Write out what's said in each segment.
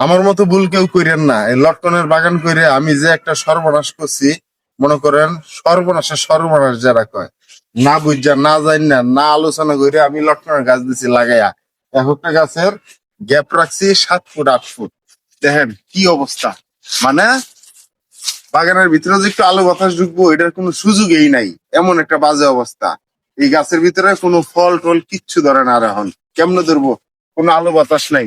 আমার মতো ভুল কেউ করেন না। এই লটকনের বাগান করে আমি যে একটা সর্বনাশ করছি, মনে করেন সর্বনাশের সর্বনাশ যারা কয়, না বুঝা, না জানি না না আলোচনা করে আমি লটকনের গাছ দিছি লাগাইয়া এক একটা গাছের গ্যাপ রাখছি সাত ফুট, আট ফুট। দেখেন কি অবস্থা। মানে বাগানের ভিতরে যে একটু আলো বাতাস ঢুকবো, এটার কোনো সুযোগই নাই। এমন একটা বাজে অবস্থা। এই গাছের ভিতরে কোনো ফল টল কিচ্ছু ধরে না আর এখন। কেমনে ধরবো? কোনো আলো বাতাস নাই।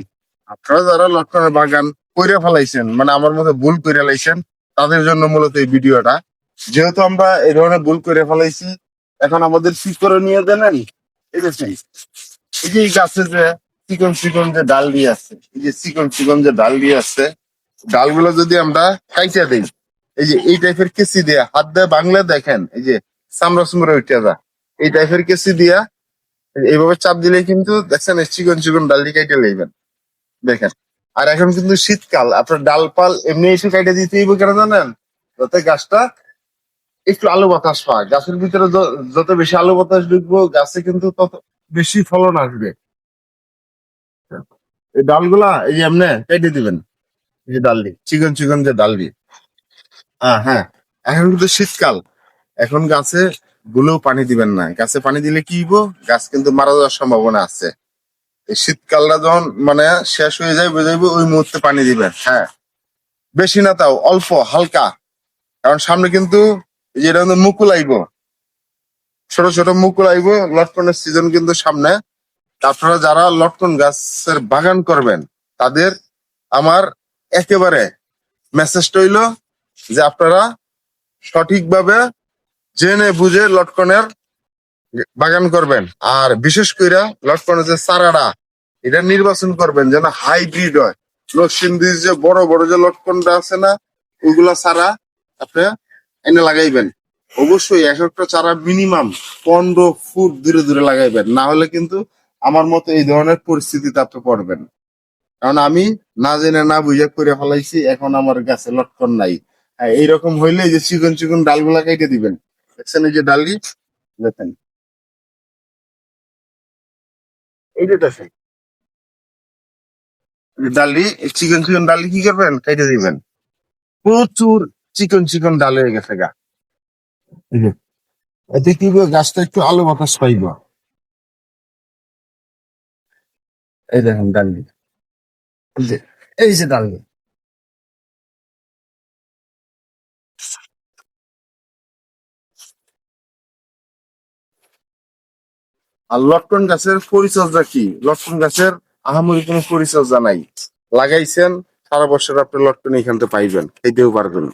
আপনারা যারা লটকনের বাগান কইরা ফেলাইছেন মানে আমার মতো ভুল করে লাইছেন, তাদের জন্য মূলত এই ভিডিওটা। যেহেতু আমরা এই ধরনের ভুল করে ফেলাইছি, এখন আমাদের কি করণীয় জানেন? এটা এই যে এই গাছে যে চিকন চিকন যে ডাল দিয়ে আছে, এই যে চিকন চিকন যে ডাল দিয়ে আছে, ডালগুলো যদি আমরা কাইটা দিই, এই যে এই টাইপের কেসি দিয়া হাত দিয়ে বাংলা দেখেন, এই যে চামড়া চুমড়া উঠে যা, এই টাইপের কেসি দিয়া এইভাবে চাপ দিলে কিন্তু দেখছেন চিকন চিকন ডাল দিয়ে কাইটে লইবেন। দেখেন, আর এখন কিন্তু শীতকাল, আপনার ডালপাল এমনি এসে কাইটে দিতে হইব কেন জানেন? যাতে গাছটা একটু আলো বাতাস পায়। গাছের ভিতরে যত বেশি আলো বাতাস ঢুকবো, গাছে কিন্তু তত বেশি ফলন আসবে। এই ডালগুলা, এই এমনি কেটে দিবেন, এই যে ডাল দিয়ে চিকন চিকন যে ডাল দিয়ে হ্যাঁ এখন কিন্তু শীতকাল। এখন গাছে গুলো পানি দিবেন না। গাছে পানি দিলে কি গাছ কিন্তু মারা যাওয়ার সম্ভাবনা আছে। শীতকালটা যখন মানে শেষ হয়ে যায় বুঝাইবো ওই মুহূর্তে পানি দিবেন হ্যাঁ। বেশি না তাও, অল্প, হালকা। কারণ সামনে কিন্তু এই যে কিন্তু মুকুল আইব ছোট ছোট মুকুল আইব লটকনের সিজন কিন্তু সামনে। আপনারা যারা লটকন গাছের বাগান করবেন, তাদের আমার একেবারে মেসেজটা হইল যে আপনারা সঠিকভাবে জেনে বুঝে লটকনের বাগান করবেন। আর বিশেষ করে লটকনের যে চারাটা এটা নির্বাচন করবেন যেন হাইব্রিড হয়। লক্ষিন্দির যে বড় বড় যে লটকনটা আছে না ওইগুলা চারা আপনি এনে লাগাইবেন। অবশ্যই এক একটা চারা মিনিমাম পনেরো ফুট দূরে দূরে লাগাইবেন। না হলে কিন্তু আমার মতো এই ধরনের পরিস্থিতিতে আপনি পড়বেন। কারণ আমি না জেনে না বুঝে করে ফেলাইছি এখন আমার গাছে লটকন নাই। হ্যাঁ, এইরকম হইলে যে চিকন চিকন ডালগুলা কেটে দিবেন। দেখছেন এই যে ডালি দেখেন। এইটা দেখেন এই ডালি এই চিকন চিকন ডালি কি করবেন? কেটে দিবেন। প্রচুর চিকন চিকন ডাল হয়ে গেছে গা। এই এতে কি গাছটা একটু আলো বাতাস পাইব। এই দেখেন ডালি। এই এই যে ডালি। আর লটকন গাছের পরিচর্যা কি? লটকন গাছের আহামরি কোনো পরিচর্যা নাই। লাগাইছেন, সারা বছর আপনি লটকন এখান থেকে পাইবেন, খাইতেও পারবেন।